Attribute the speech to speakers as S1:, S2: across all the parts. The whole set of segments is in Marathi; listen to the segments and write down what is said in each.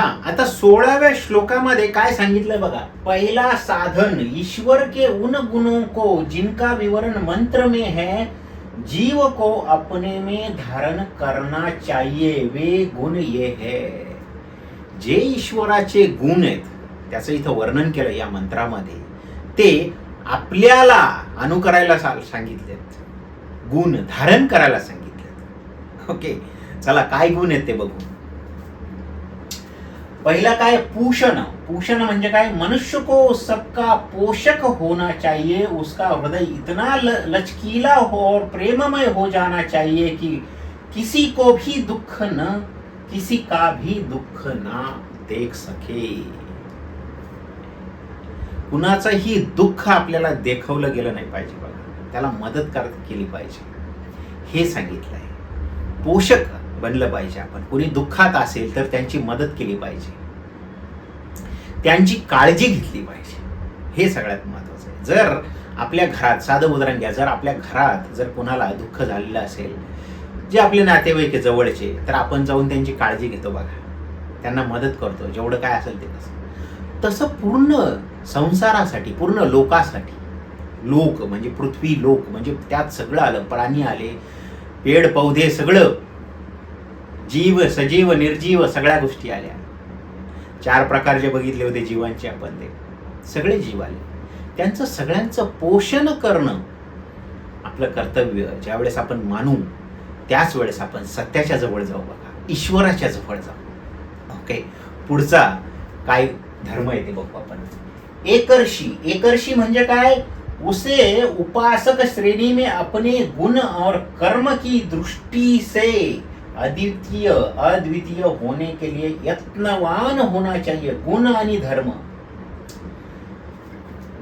S1: हा आता सोळाव्या श्लोकामध्ये काय सांगितलं बघा. पहिला साधन ईश्वर के उन गुणों को जिनका विवरण मंत्र में है जीव को अपने में धारण करना चाहिए वे गुण ये है। जे ईश्वराचे गुण आहेत त्याचं इथं वर्णन केलं या मंत्रामध्ये ते आपल्याला अनुकरायला सा- सांगितलेत. गुण धारण करायला सांगितलेत. ओके चला काय गुण आहेत ते बघू. पहिला काय? पूषण. पूषण म्हणजे काय? मनुष्य को सबका पोषक होना चाहिए उसका हृदय इतना ल, लचकीला हो और प्रेममय हो जाना चाहिए कि किसी को भी दुख न किसी का भी दुख ना देख सके। कुणाचंही दुःख आपल्याला देखवलं गेलं नाही पाहिजे बघा. त्याला मदत कर केली पाहिजे. हे सांगितलं आहे पोषक बनलं पाहिजे आपण. कोणी दुःखात असेल तर त्यांची मदत केली पाहिजे. त्यांची काळजी घेतली पाहिजे. हे सगळ्यात महत्वाचं आहे. जर आपल्या घरात साधं उदाहरण घ्या जर आपल्या घरात जर कोणाला दुःख झालेलं असेल जे आपले नातेवाईक जवळचे तर आपण जाऊन त्यांची काळजी घेतो बघा. त्यांना मदत करतो जेवढं काय असेल ते तसं. तसं पूर्ण संसारासाठी पूर्ण लोकासाठी लोक म्हणजे पृथ्वी लोक म्हणजे त्यात सगळं आलं प्राणी आले पेड पौधे सगळं जीव सजीव निर्जीव सगळ्या गोष्टी आल्या. चार प्रकार जे बघितले होते जीवांचे आपण ते. सगळे जीव आले. त्यांचं सगळ्यांचं पोषण करणं आपलं कर्तव्य. ज्यावेळेस आपण मानू त्याच वेळेस आपण सत्याच्या जवळ जाऊ बघा. ईश्वराच्या जवळ जाऊ. ओके पुढचा काय धर्म येते बघू आपण. एकर्षी. एकर्षी म्हणजे काय? उसे उपासक श्रेणी में अपने गुण और कर्म की दृष्टि से अद्वितीय अद्वितीय होने के लिए यत्नवान होना चाहिए गुण आणि धर्म.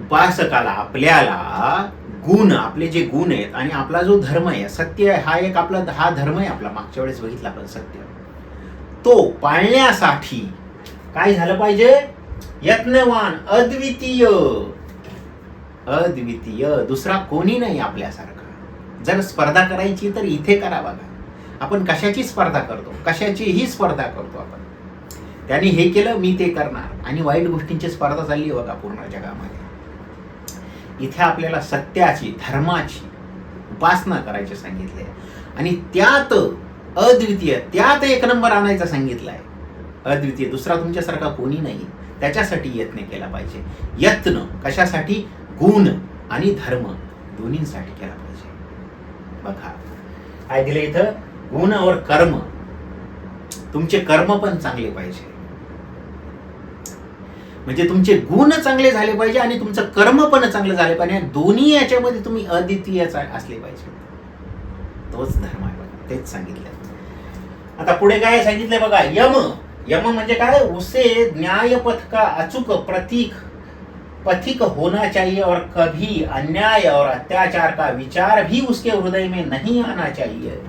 S1: उपासकाला आपल्याला गुण आपले जे गुण आहेत आणि आपला जो धर्म आहे सत्य आहे हा एक आपला हा धर्म आहे आपला. मागच्या वेळेस बघितला आपण सत्य. तो पाळण्यासाठी काय झालं पाहिजे? यत्नवान अद्वितीय. अद्वितीय. दुसरा कोणी नाही आपल्यासारखा. जर स्पर्धा करायची तर इथे करा बघा. आपण कशाची स्पर्धा करतो? कशाचीही स्पर्धा करतो आपण. त्याने हे केलं मी ते करणार. आणि वाईट गोष्टींची स्पर्धा चालली आहे बघा पूर्ण जगामध्ये. इथे आपल्याला सत्याची धर्माची उपासना करायची सांगितले आणि त्यात अद्वितीय त्यात एक नंबर आणायचा सांगितलाय. अद्वितीय दुसरा तुमच्यासारखा कोणी नाही. त्याच्यासाठी यत्न केला पाहिजे. यत्न कशासाठी? गुण आणि धर्म दोन्हींसाठी केला पाहिजे. बघा. काय दिलं इथं? गुण और कर्म. तुमचे कर्म पण चांगले पाहिजे. म्हणजे तुमचे गुण चांगले झाले पाहिजे आणि तुमचं कर्म पण चांगलं झाले पाहिजे दोन्ही याच्यामध्ये तुम्ही अद्वितीय असले पाहिजे. तोच धर्म आहे बघा तेच सांगितलं आता पुढे काय सांगितलंय बघा यम. यम म्हणजे काय? उसे न्याय पथ का अचूक प्रतीक. पथिक होना चाहिए और कभी अन्याय और अत्याचार का विचार भी उसके हृदय में नहीं आना चाहिए.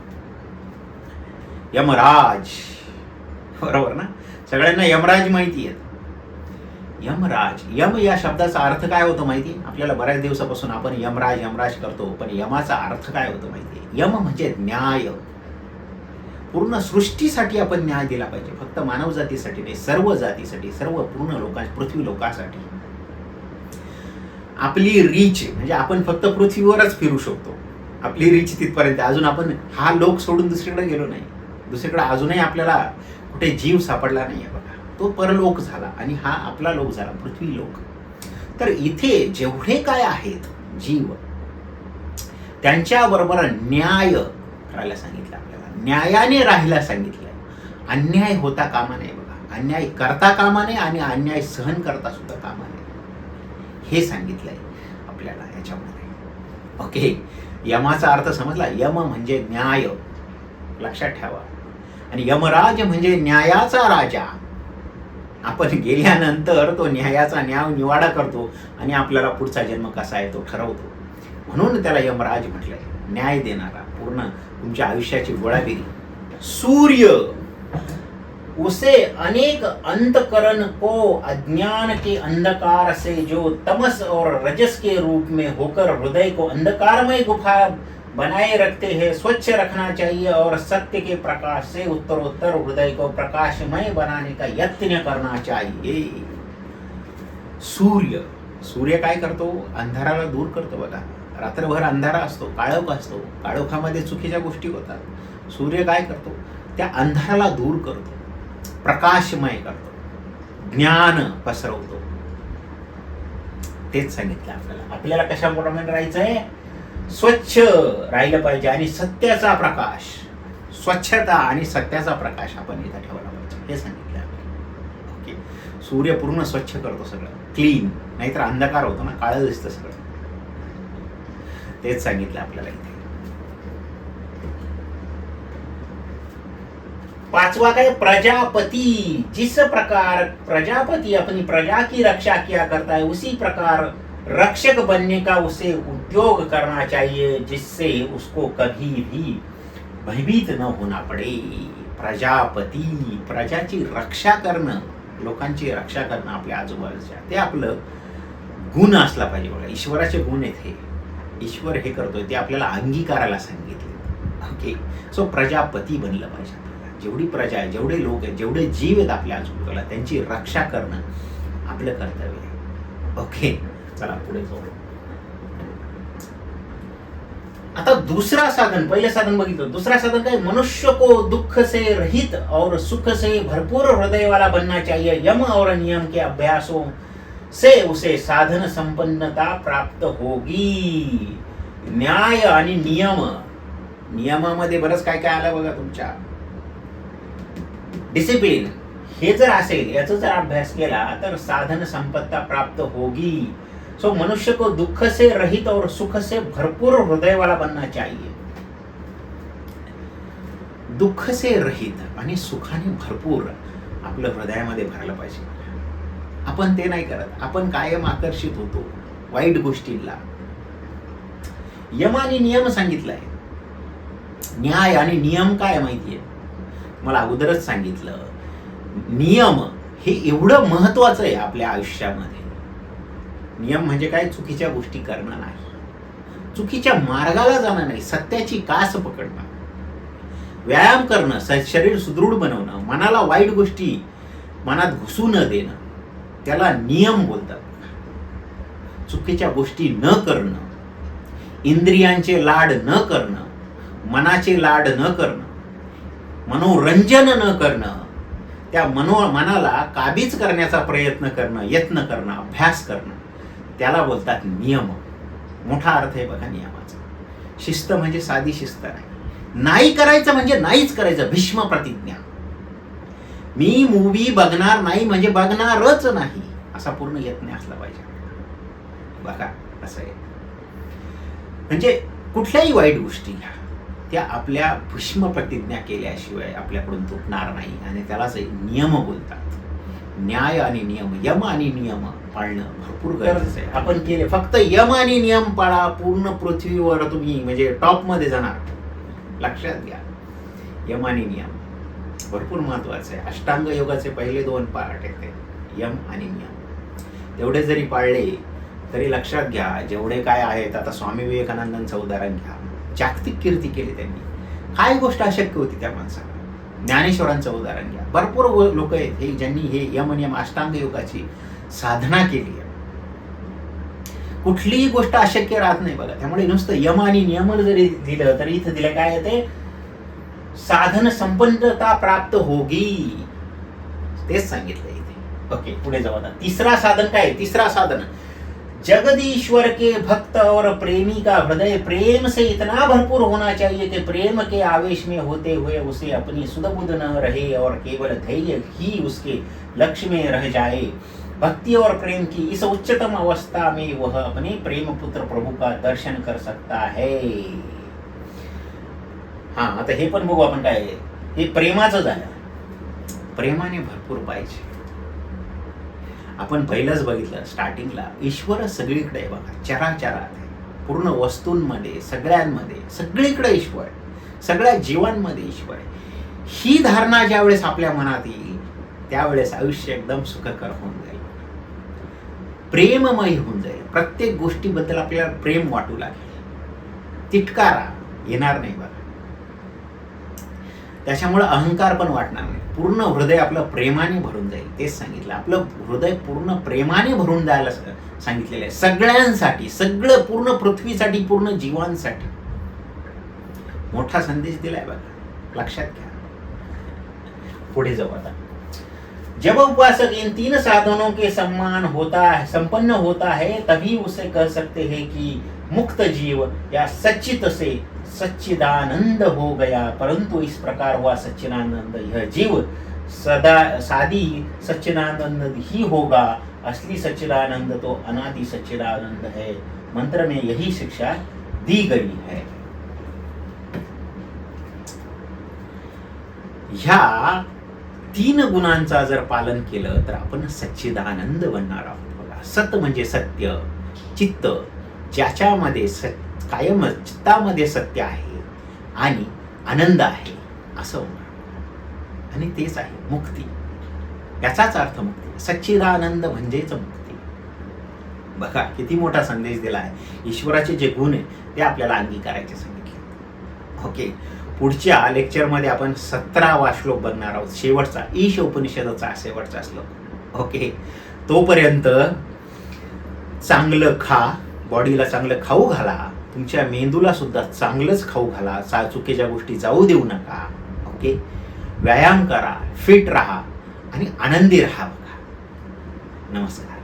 S1: यमराज. बरोबर ना? सगळ्यांना यमराज माहिती आहेत यमराज. यम या शब्दाचा अर्थ काय होतो माहिती? आपल्याला बऱ्याच दिवसापासून आपण यमराज यमराज करतो पण यमाचा अर्थ काय होतो माहिती यम म्हणजे न्याय. पूर्ण सृष्टीसाठी आपण न्याय दिला पाहिजे. फक्त मानव जातीसाठी नाही सर्व जातीसाठी सर्व पूर्ण लोकां पृथ्वी लोकांसाठी. आपली रीच म्हणजे आपण फक्त पृथ्वीवरच फिरू शकतो. आपली रीच तिथपर्यंत अजून आपण हा लोक सोडून दुसरीकडे गेलो नाही. दुसरीकडे अजूनही आपल्याला कुठे जीव सापडला नाही आहे बघा. तो परलोक झाला आणि हा आपला लोक झाला पृथ्वी लोक. तर इथे जेवढे काय आहेत जीव त्यांच्याबरोबर न्याय करायला सांगितलं आपल्याला. न्यायाने राहायला सांगितलं अन्याय होता कामा नये बघा. अन्याय करता कामा नये आणि अन्याय सहन करता सुद्धा कामा नये. हे सांगितलंय आपल्याला याच्यामध्ये. ओके यमाचा अर्थ समजला? यम म्हणजे न्याय. लक्षात ठेवा. आणि यमराज म्हणजे न्यायाचा राजा. आपण गेल्यानंतर तो न्यायाचा न्याय निवाडा करतो आणि आपल्याला पुढचा जन्म कसा आहे तो ठरवतो. म्हणून त्याला यमराज म्हटलंय न्याय देणारा पूर्ण तुमच्या आयुष्याची गोळाबिरी सूर्य उसे अनेक अंतकरण को अज्ञान के अंधकार से जो तमस और रजस के रूप में होकर हृदय को अंधकारमय गुफा बनाए रखते हैं स्वच्छ रखना चाहिए और सत्य के प्रकाश से उत्तरोत्तर हृदय को प्रकाशमय बनाने का यत्न करना चाहिए। सूर्य सूर्य काय करतो? अंधाराला दूर करतो बघा. रात्रभर अंधारा असतो काळोख असतो. काळोखामध्ये चुकीच्या गोष्टी होतात. सूर्य काय करतो? त्या अंधाराला दूर करतो. प्रकाशमय करतो. ज्ञान पसरवतो. तेच सांगितलं आपल्याला. आपल्याला कशा राहायचं आहे स्वच्छ राहिलं पाहिजे आणि सत्याचा प्रकाश स्वच्छता आणि सत्याचा प्रकाश आपण इथं ठेवला पाहिजे. हे सांगितलं ओके सूर्य पूर्ण स्वच्छ करतो सगळं. क्लीन नाहीतर अंधकार होतो ना काळं दिसतं सगळं. तेच सांगितलं आपल्याला इथे. पांचवा काय? प्रजापति. जिस प्रकार प्रजापति अपनी प्रजा की रक्षा किया करता है उसी प्रकार रक्षक बनने का उसे उद्योग करना चाहिए जिससे उसको कभी भी भयभीत न होना पडे। प्रजापती प्रजाची रक्षा करणं लोकांची रक्षा करणं आपल्या आजूबाजूच्या ते आपलं गुण असला पाहिजे बघा. ईश्वराचे गुण आहेत हे. ईश्वर हे करतोय ते आपल्याला अंगीकाराला सांगितले. ओके सो प्रजापती बनलं पाहिजे आपल्याला. जेवढी प्रजा आहे जेवढे लोक आहेत जेवढे जीव आहेत आपल्या आजूबाजूला त्यांची रक्षा करणं आपलं कर्तव्य आहे. ओके चला पुढे जाऊ. आता दूसरा साधन पहिले साधन बघितलं. दुसरा साधन काय? मनुष्य को दुख से रहित और सुख से भरपूर हृदय वाला बनना चाहिए. यम और नियम के अभ्यासों से उसे साधन संपन्नता प्राप्त होगी. न्याय आणि नियम. नियमामध्ये बरंच काय काय आलं बघा तुमच्या. डिसिप्लिन हे जर असेल याचा जर अभ्यास केला तर साधन संपत्ता प्राप्त होगी. सो मनुष्य को दुख से रहित और सुख से भरपूर हृदय वाला बनना चाहिए। दुःख से रहित आणि सुखाने भरपूर आपलं हृदयामध्ये भरलं पाहिजे. आपण ते नाही करत. आपण कायम आकर्षित होतो. वाईट गोष्टींना यम आणि नियम सांगितलाय. न्याय आणि नियम काय माहितीये? मला अगोदरच सांगितलं. नियम हे एवढं महत्वाचं आहे आपल्या आयुष्यामध्ये. नियम म्हणजे काय? चुकीच्या गोष्टी करणं नाही. चुकीच्या मार्गाला जाणं नाही सत्याची कास पकडणं. व्यायाम करणं स- शरीर सुदृढ बनवणं मनाला वाईट गोष्टी मनात घुसू न देणं त्याला नियम बोलतात. चुकीच्या गोष्टी न करणं इंद्रियांचे लाड न करणं मनाचे लाड न करणं मनोरंजन न करणं त्या मनो मनाला काबीज करण्याचा प्रयत्न करणं यत्न करणं अभ्यास करणं. त्याला बोलतात नियम. मोठा अर्थ आहे बघा नियमाचा. शिस्त म्हणजे साधी शिस्त नाही. नाही करायचं म्हणजे नाहीच करायचं. भीष्म प्रतिज्ञा. मी मूवी बघणार नाही म्हणजे बघणारच नाही. असा पूर्ण यत्न असला पाहिजे. बघा असं आहे. म्हणजे कुठल्याही वाईट गोष्टी त्या आपल्या भीष्म प्रतिज्ञा केल्याशिवाय आपल्याकडून तुटणार नाही आणि त्यालाच एक नियम बोलतात. न्याय आणि नियम यम आणि नियम पाळणं भरपूर गरजेचं आहे. आपण केले. फक्त यम आणि नियम पाळा पूर्ण पृथ्वीवर तुम्ही म्हणजे टॉपमध्ये जाणार. लक्षात घ्या. यम आणि नियम भरपूर महत्वाचं आहे. अष्टांग योगाचे पहिले दोन पार्ट आहेत यम आणि नियम. तेवढे जरी पाळले तरी लक्षात घ्या जेवढे काय आहेत आता स्वामी विवेकानंदांचं उदाहरण घ्या. जागतिक कीर्ती केली त्यांनी. काय गोष्ट अशक्य होती त्या माणसाला? ज्ञानेश्वरांचं उदाहरण घ्या. भरपूर लोक आहेत. हे ज्यांनी हे यम नियम अष्टांग योगाची साधना केली आहे. कुठलीही गोष्ट अशक्य राहत नाही बघा. त्यामुळे नुसतं यम आणि नियम जरी दिलं तरी इथं दिलं काय येते साधन संपन्नता प्राप्त होगी. तेच सांगितलं इथे. ओके पुढे जाऊ आता. तिसरा साधन काय? तिसरा साधन. जगदीश्वर के भक्त और प्रेमी का हृदय प्रेम से इतना भरपूर होना चाहिए कि प्रेम के आवेश में होते हुए उसे अपनी सुदबुद न रहे और केवल धैर्य ही उसके लक्ष्य में रह जाए। भक्ति और प्रेम की इस उच्चतम अवस्था में वह अपने प्रेम पुत्र प्रभु का दर्शन कर सकता है। हा आता हे पण बघू आपण काय हे प्रेमाचं झालं. प्रेमाने भरपूर पाहिजे. आपण पहिलंच बघितलं स्टार्टिंगला. ईश्वर सगळीकडे आहे बघा. चराचरात आहे. पूर्ण वस्तूंमध्ये सगळ्यांमध्ये सगळीकडे ईश्वर आहे. सगळ्या जीवांमध्ये ईश्वर आहे. ही धारणा ज्यावेळेस आपल्या मनात येईल त्यावेळेस आयुष्य एकदम सुखकर होऊन जाईल. प्रेममय होऊन जाईल. प्रत्येक गोष्टीबद्दल आपल्याला प्रेम वाटू लागेल. तिटकारा येणार नाही बघा. त्याच्यामुळे अहंकार पण वाटणार नाही. पूर्ण हृदय आपलं प्रेमाने भरून जाईल तेच सांगितलं. आपलं हृदय पूर्ण प्रेमाने भरून जायला सांगितलेलं आहे. सगळ्यांसाठी सगळं पूर्ण पृथ्वीसाठी पूर्ण जीवांसाठी. मोठा संदेश दिलाय बघा. लक्षात घ्या. पुढे जाऊ आता. जब उपासक इन तीन साधनों के सम्मान होता है संपन्न होता है तभी उसे कह सकते हैं कि मुक्त जीव या सच्चित से सच्चिदानंद हो गया। परंतु इस प्रकार हुआ सच्चिदानंद। यह जीव सदा सादी सच्चिदानंद ही होगा। असली सच्चिदानंद तो अनादि सच्चिदानंद है। मंत्र में यही शिक्षा दी गई है। ह्या तीन गुणांचा जर पालन केलं तर आपण सच्चिदानंद बनणार आहोत बघा. सत म्हणजे सत्य चित्त ज्याच्यामध्ये स कायम चित्तामध्ये सत्य आहे आणि आनंद आहे असं होणार. आणि तेच आहे मुक्ती. याचाच अर्थ मुक्ती. सच्चिदानंद म्हणजेच मुक्ती. बघा किती मोठा संदेश दिला आहे ईश्वराचे जे गुण आहे ते आपल्याला अंगीकारायचे सांगितले. ओके. पुढच्या लेक्चरमध्ये आपण सतरावा श्लोक बघणार आहोत. शेवटचा ईश उपनिषदाचा शेवटचा श्लोक. ओके. तोपर्यंत चांगलं खा बॉडीला चांगलं खाऊ घाला तुमच्या मेंदूला सुद्धा चांगलंच खाऊ घाला चा चुकीच्या गोष्टी जाऊ देऊ नका ओके व्यायाम करा फिट राहा आणि आनंदी राहा बघा. नमस्कार.